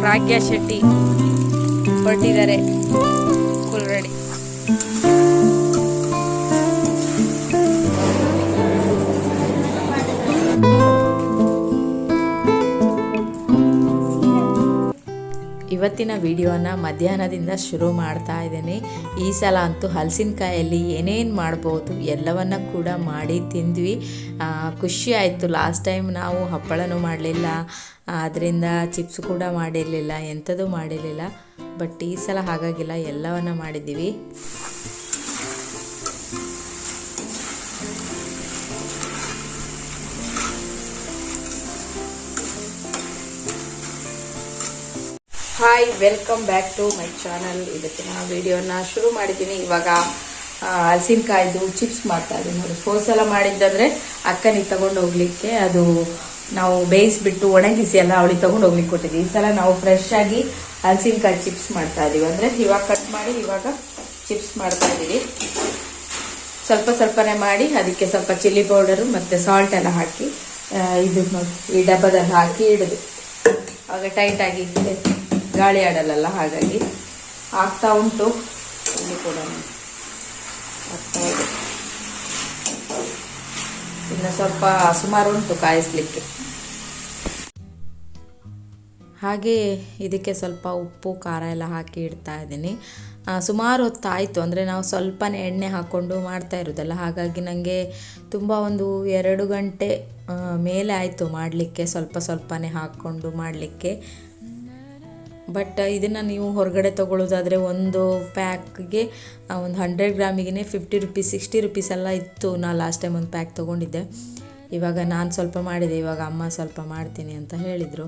ಪ್ರಾಗ್ಯ ಶೆಟ್ಟಿ ಹೊರಟಿದ್ದಾರೆ. ಇವತ್ತಿನ ವಿಡಿಯೋನ ಮಧ್ಯಾಹ್ನದಿಂದ ಶುರು ಮಾಡ್ತಾ ಇದ್ದೀನಿ. ಈ ಸಲ ಅಂತೂ ಹಲಸಿನಕಾಯಲ್ಲಿ ಏನೇನು ಮಾಡ್ಬೋದು ಎಲ್ಲವನ್ನ ಕೂಡ ಮಾಡಿ ತಿಂದ್ವಿ. ಖುಷಿ ಆಯಿತು. ಲಾಸ್ಟ್ ಟೈಮ್ ನಾವು ಹಪ್ಪಳನೂ ಮಾಡಲಿಲ್ಲ. ಅದರಿಂದ ಚಿಪ್ಸ್ ಕೂಡ ಮಾಡಿರಲಿಲ್ಲ ಎಂಥದೂ ಮಾಡಿರಲಿಲ್ಲ. ಬಟ್ ಈ ಸಲ ಹಾಗಾಗಿಲ್ಲ, ಎಲ್ಲವನ್ನ ಮಾಡಿದ್ದೀವಿ. Hi welcome back to my channel ನಾನು ವಿಡಿಯೋನ ಶುರು ಮಾಡಿದ್ದೀನಿ. ಇವಾಗ ಹಲಸಿನಕಾಯ್ದು ಚಿಪ್ಸ್ ಮಾಡ್ತಾ ಇದ್ದೀನಿ. ನೋಡಿ ಫೋರ್ ಸಲ ಮಾಡಿದ್ದಂದ್ರೆ ಅಕ್ಕನಿಗೆ ತಗೊಂಡು ಹೋಗ್ಲಿಕ್ಕೆ ಅದು ನಾವು ಬೇಯಿಸ್ಬಿಟ್ಟು ಒಣಗಿಸಿ ಎಲ್ಲ ಅವಳಿಗೆ ತಗೊಂಡು ಹೋಗ್ಲಿಕ್ಕೆ ಕೊಟ್ಟಿದ್ದೀವಿ. ಈ ಸಲ ನಾವು ಫ್ರೆಶ್ ಆಗಿ ಹಲಸಿನಕಾಯಿ ಚಿಪ್ಸ್ ಮಾಡ್ತಾ ಇದ್ದೀವಿ. ಅಂದರೆ ಇವಾಗ ಕಟ್ ಮಾಡಿ ಇವಾಗ ಚಿಪ್ಸ್ ಮಾಡ್ತಾ ಇದ್ದೀವಿ. ಸ್ವಲ್ಪ ಸ್ವಲ್ಪನೇ ಮಾಡಿ ಅದಕ್ಕೆ ಸ್ವಲ್ಪ ಚಿಲ್ಲಿ ಪೌಡರು ಮತ್ತು ಸಾಲ್ಟ್ ಎಲ್ಲ ಹಾಕಿ ಇದು ಈ ಡಬ್ಬದಲ್ಲಿ ಹಾಕಿ ಇಡೋದು. ಆಗ ಟೈಟಾಗಿ ಗಾಳಿ ಆಡಲ್ಲ ಹಾಗಾಗಿ ಆಗ್ತಾ ಉಂಟು. ಇಲ್ಲಿ ಕೂಡ ಇನ್ನು ಸ್ವಲ್ಪ ಸುಮಾರು ಉಂಟು ಕಾಯಿಸ್ಲಿಕ್ಕೆ. ಹಾಗೆ ಇದಕ್ಕೆ ಸ್ವಲ್ಪ ಉಪ್ಪು, ಖಾರ ಎಲ್ಲ ಹಾಕಿ ಇಡ್ತಾ ಇದ್ದೀನಿ. ಸುಮಾರು ಹೊತ್ತಾಯಿತು. ಅಂದರೆ ನಾವು ಸ್ವಲ್ಪನೇ ಎಣ್ಣೆ ಹಾಕ್ಕೊಂಡು ಮಾಡ್ತಾ ಇರೋದಲ್ಲ. ಹಾಗಾಗಿ ನನಗೆ ತುಂಬ ಒಂದು ಎರಡು ಗಂಟೆ ಮೇಲೆ ಆಯಿತು ಮಾಡಲಿಕ್ಕೆ. ಸ್ವಲ್ಪ ಸ್ವಲ್ಪನೇ ಹಾಕ್ಕೊಂಡು ಮಾಡಲಿಕ್ಕೆ. ಬಟ್ ಇದನ್ನು ನೀವು ಹೊರಗಡೆ ತೊಗೊಳ್ಳೋದಾದರೆ ಒಂದು ಪ್ಯಾಕ್ಗೆ ಒಂದು ಹಂಡ್ರೆಡ್ ಗ್ರಾಮಿಗೆ ಫಿಫ್ಟಿ ರುಪೀಸ್ ಸಿಕ್ಸ್ಟಿ ರುಪೀಸ್ ಎಲ್ಲ ಇತ್ತು. ನಾನು ಲಾಸ್ಟ್ ಟೈಮ್ ಒಂದು ಪ್ಯಾಕ್ ತೊಗೊಂಡಿದ್ದೆ. ಇವಾಗ ನಾನು ಸ್ವಲ್ಪ ಮಾಡಿದೆ. ಇವಾಗ ಅಮ್ಮ ಸ್ವಲ್ಪ ಮಾಡ್ತೀನಿ ಅಂತ ಹೇಳಿದರು.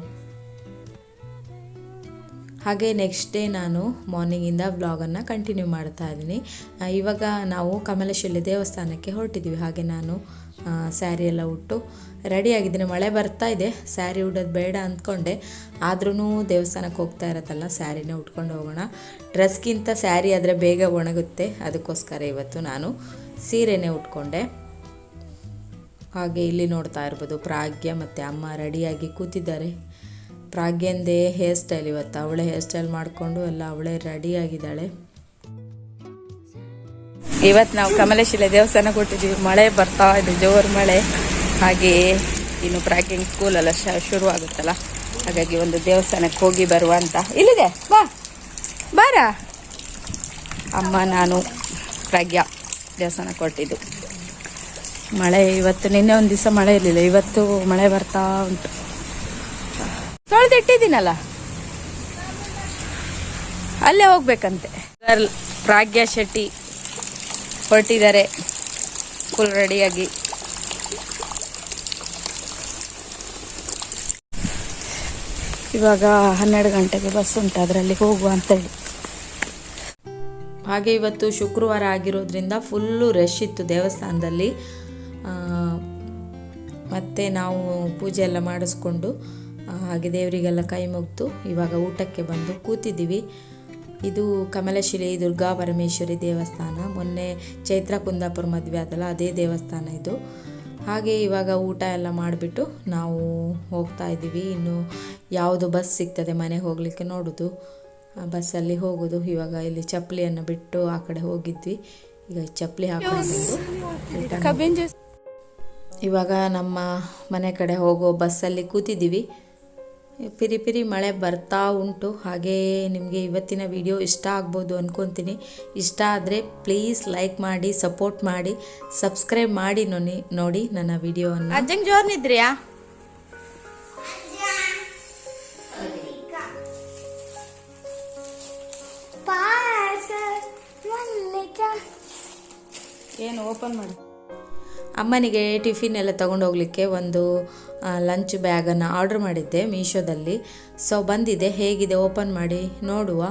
ಹಾಗೆ ನೆಕ್ಸ್ಟ್ ಡೇ ನಾನು ಮಾರ್ನಿಂಗಿಂದ ಬ್ಲಾಗನ್ನು ಕಂಟಿನ್ಯೂ ಮಾಡ್ತಾ ಇದ್ದೀನಿ. ಇವಾಗ ನಾವು ಕಮಲೇಶ್ವರಿ ದೇವಸ್ಥಾನಕ್ಕೆ ಹೊರಟಿದ್ವಿ. ಹಾಗೆ ನಾನು ಸ್ಯಾರಿ ಎಲ್ಲ ಉಟ್ಟು ರೆಡಿಯಾಗಿದ್ದೀನಿ ಮಳೆ ಬರ್ತಾ ಇದೆ. ಸ್ಯಾರಿ ಉಡೋದು ಬೇಡ ಅಂದ್ಕೊಂಡೆ. ಆದ್ರೂ ದೇವಸ್ಥಾನಕ್ಕೆ ಹೋಗ್ತಾ ಇರತ್ತಲ್ಲ, ಸ್ಯಾರಿನೇ ಉಟ್ಕೊಂಡು ಹೋಗೋಣ. ಡ್ರೆಸ್ಗಿಂತ ಸ್ಯಾರಿ ಆದರೆ ಬೇಗ ಒಣಗುತ್ತೆ. ಅದಕ್ಕೋಸ್ಕರ ಇವತ್ತು ನಾನು ಸೀರೆನೇ ಉಟ್ಕೊಂಡೆ. ಹಾಗೆ ಇಲ್ಲಿ ನೋಡ್ತಾ ಇರ್ಬೋದು, ಪ್ರಾಗ್ಯ ಮತ್ತು ಅಮ್ಮ ರೆಡಿಯಾಗಿ ಕೂತಿದ್ದಾರೆ. ಪ್ರಾಗ್ಯಂದೇ ಹೇರ್ ಸ್ಟೈಲ್ ಇವತ್ತು. ಅವಳೇ ಹೇರ್ ಸ್ಟೈಲ್ ಮಾಡಿಕೊಂಡು ಎಲ್ಲ ಅವಳೇ ರೆಡಿಯಾಗಿದ್ದಾಳೆ ಇವತ್ತು ನಾವು ಕಮಲೇಶಿಲೆ ದೇವಸ್ಥಾನ ಕೊಟ್ಟಿದ್ದೀವಿ ಮಳೆ ಬರ್ತಾ ಇದೆ, ಜೋರು ಮಳೆ. ಹಾಗೆ ಇನ್ನು ಪ್ರಾಕಿಂಗ್ ಸ್ಕೂಲೆಲ್ಲ ಶುರು ಆಗುತ್ತಲ್ಲ ಹಾಗಾಗಿ ಒಂದು ದೇವಸ್ಥಾನಕ್ಕೆ ಹೋಗಿ ಬರುವ ಅಂತ. ಇಲ್ಲಿದೆ, ಬಾ. ಬಾರ. ಅಮ್ಮ, ನಾನು, ಪ್ರಾಗ್ಯ ದೇವಸ್ಥಾನ ಕೊಟ್ಟಿದ್ದು ಮಳೆ ಇವತ್ತು, ನಿನ್ನೆ ಒಂದು ದಿವಸ ಮಳೆ ಇರಲಿಲ್ಲ. ಇವತ್ತು ಮಳೆ ಬರ್ತಾ ಉಂಟು. ತೊಳೆದಿಟ್ಟಿದ್ದೀನಲ್ಲ ಅಲ್ಲೇ ಹೋಗ್ಬೇಕಂತೆ. ಪ್ರಾಗ್ಯ ಶೆಟ್ಟಿ ಹೊರಟಿದ್ದಾರೆ. ಫುಲ್ ರೆಡಿಯಾಗಿ ಇವಾಗ ಹನ್ನೆರಡು ಗಂಟೆಗೆ ಬಸ್ ಉಂಟು. ಅದರಲ್ಲಿ ಹೋಗುವ ಅಂತೇಳಿ. ಹಾಗೆ ಇವತ್ತು ಶುಕ್ರವಾರ ಆಗಿರೋದ್ರಿಂದ ಫುಲ್ಲು ರಶ್ ಇತ್ತು ದೇವಸ್ಥಾನದಲ್ಲಿ. ಮತ್ತೆ ನಾವು ಪೂಜೆ ಎಲ್ಲ ಮಾಡಿಸ್ಕೊಂಡು ಹಾಗೆ ದೇವರಿಗೆಲ್ಲ ಕೈ ಮುಗ್ದು ಇವಾಗ ಊಟಕ್ಕೆ ಬಂದು ಕೂತಿದ್ದೀವಿ. ಇದು ಕಮಲಶಿಲೆ, ದುರ್ಗಾ ಪರಮೇಶ್ವರಿ ದೇವಸ್ಥಾನ, ಮೊನ್ನೆ ಚೈತ್ರ ಕುಂದಾಪುರ ಮದುವೆ ಆದಲ್ಲ ಅದೇ ದೇವಸ್ಥಾನ ಇದು. ಹಾಗೆ ಇವಾಗ ಊಟ ಎಲ್ಲ ಮಾಡಿಬಿಟ್ಟು ನಾವು ಹೋಗ್ತಾ ಇದ್ದೀವಿ. ಇನ್ನು ಯಾವುದು ಬಸ್ ಸಿಗ್ತದೆ ಮನೆಗೆ ಹೋಗಲಿಕ್ಕೆ ನೋಡೋದು. ಬಸ್ಸಲ್ಲಿ ಹೋಗೋದು. ಇವಾಗ ಇಲ್ಲಿ ಚಪ್ಪಲಿಯನ್ನು ಬಿಟ್ಟು ಆ ಕಡೆ ಹೋಗಿದ್ವಿ. ಈಗ ಚಪ್ಪಲಿ ಹಾಕೊಂಡು ಇವಾಗ ನಮ್ಮ ಮನೆ ಕಡೆ ಹೋಗೋ ಬಸ್ಸಲ್ಲಿ ಕೂತಿದ್ದೀವಿ. ಪಿರಿ ಪಿರಿ ಮಳೆ ಬರ್ತಾ ಉಂಟು ಹಾಗೇ ನಿಮಗೆ ಇವತ್ತಿನ ವಿಡಿಯೋ ಇಷ್ಟ ಆಗ್ಬೋದು ಅಂದ್ಕೊತೀನಿ ಇಷ್ಟ ಆದರೆ ಪ್ಲೀಸ್ ಲೈಕ್ ಮಾಡಿ ಸಪೋರ್ಟ್ ಮಾಡಿ ಸಬ್ಸ್ಕ್ರೈಬ್ ಮಾಡಿ ನೋಡಿ ನೋಡಿ ನನ್ನ ವಿಡಿಯೋವನ್ನು ಅಜ್ಜಂಗೆ ಜೋರ್ನಿದ್ರಿಯಾ ಏನು ಓಪನ್ ಮಾಡಿ. ಅಮ್ಮನಿಗೆ ಟಿಫಿನ್ ಎಲ್ಲ ತಗೊಂಡೋಗ್ಲಿಕ್ಕೆ ಒಂದು ಲಂಚ್ ಬ್ಯಾಗನ್ನು ಆರ್ಡ್ರ್ ಮಾಡಿದ್ದೆ ಮೀಶೋದಲ್ಲಿ ಸೊ ಬಂದಿದೆ. ಹೇಗಿದೆ? ಓಪನ್ ಮಾಡಿ ನೋಡುವ.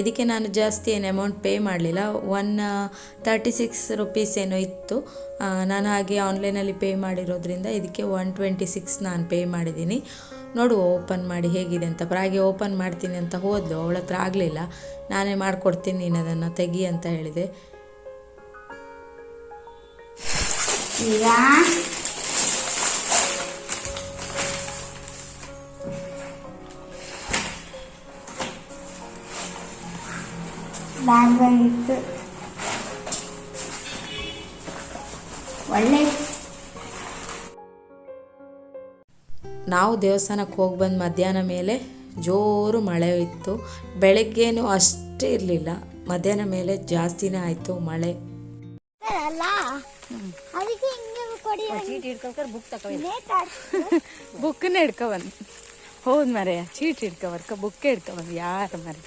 ಇದಕ್ಕೆ ನಾನು ಜಾಸ್ತಿ ಏನು ಅಮೌಂಟ್ ಪೇ ಮಾಡಲಿಲ್ಲ. ಒನ್ ತರ್ಟಿ ಸಿಕ್ಸ್ ರುಪೀಸ್ ಏನೋ ಇತ್ತು. ನಾನು ಹಾಗೆ ಆನ್ಲೈನಲ್ಲಿ ಪೇ ಮಾಡಿರೋದ್ರಿಂದ ಇದಕ್ಕೆ ಒನ್ ಟ್ವೆಂಟಿ ಸಿಕ್ಸ್ ನಾನು ಪೇ ಮಾಡಿದ್ದೀನಿ. ನೋಡುವ ಓಪನ್ ಮಾಡಿ ಹೇಗಿದೆ ಅಂತ. ಹಾಗೆ ಓಪನ್ ಮಾಡ್ತೀನಿ ಅಂತ ಹೋದ್ಲು. ಅವಳ ಹತ್ರ ಆಗಲಿಲ್ಲ. ನಾನೇ ಮಾಡಿಕೊಡ್ತೀನಿ, ನೀನು ಅದನ್ನು ತೆಗಿ ಅಂತ ಹೇಳಿದೆ. ಬ್ಯಾಗ್ ಬಂದಿತ್ತು ಒಳ್ಳೆ ನಾವು ದೇವಸ್ಥಾನಕ್ಕೆ ಹೋಗಿ ಬಂದು ಮಧ್ಯಾಹ್ನ ಮೇಲೆ ಜೋರು ಮಳೆ ಇತ್ತು. ಬೆಳಗ್ಗೇನು ಅಷ್ಟೇ ಇರಲಿಲ್ಲ. ಮಧ್ಯಾಹ್ನ ಮೇಲೆ ಜಾಸ್ತಿನೇ ಆಯಿತು ಮಳೆ. ಬುಕ್ಕನ್ನ ಹಿಡ್ಕೊಬಂದು ಹೌದು ಮರೆಯ ಚೀಟ್ ಹಿಡ್ಕೊಬರ್ಕ ಬುಕ್ ಹಿಡ್ಕೊಬಂದು ಯಾರು ಮರೆ?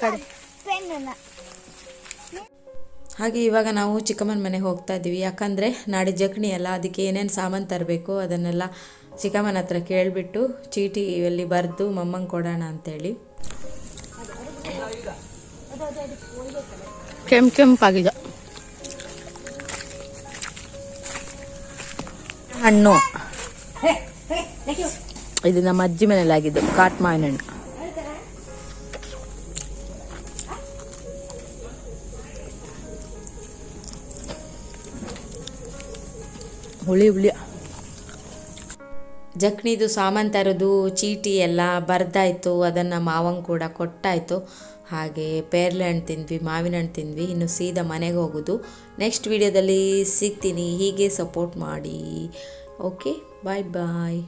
ಪೆನ್ನ ಹಾಗೆ ಇವಾಗ ನಾವು ಚಿಕ್ಕಮ್ಮನ ಮನೆಗೆ ಹೋಗ್ತಾ ಇದ್ದೀವಿ. ಯಾಕಂದರೆ ನಾಳೆ ಜಕ್ಣಿ ಅಲ್ಲ ಅದಕ್ಕೆ ಏನೇನು ಸಾಮಾನು ತರಬೇಕು ಅದನ್ನೆಲ್ಲ ಚಿಕ್ಕಮ್ಮನ ಹತ್ರ ಕೇಳಿಬಿಟ್ಟು ಚೀಟಿಯಲ್ಲಿ ಬರೆದು ಮಮ್ಮಂಗೆ ಕೊಡೋಣ ಅಂತೇಳಿ. ಕೆಂಪು ಕೆಂಪಾಗಿದೆ ಹಣ್ಣು. ಇದು ನಮ್ಮ ಅಜ್ಜಿ ಮನೇಲಿ ಆಗಿದ್ದು ಕಾಟ್ ಮಾವಿನ ಹಣ್ಣು. ಹುಳಿ ಹುಳಿ. ಜಕ್ನಿದು ಸಾಮಾನು ತರೋದು ಚೀಟಿ ಎಲ್ಲ ಬರ್ದಾಯ್ತು, ಅದನ್ನು ಮಾವಂಗೆ ಕೂಡ ಕೊಟ್ಟಾಯಿತು. ಹಾಗೆ ಪೇರ್ಲೆ ಹಣ್ಣು ತಿಂದ್ವಿ, ಮಾವಿನ ಹಣ್ಣು ತಿಂದ್ವಿ, ಇನ್ನು ಸೀದಾ ಮನೆಗೆ ಹೋಗೋದು. ನೆಕ್ಸ್ಟ್ ವಿಡಿಯೋದಲ್ಲಿ ಸಿಗ್ತೀನಿ, ಹೀಗೆ ಸಪೋರ್ಟ್ ಮಾಡಿ. ಓಕೆ ಬಾಯ್ ಬಾಯ್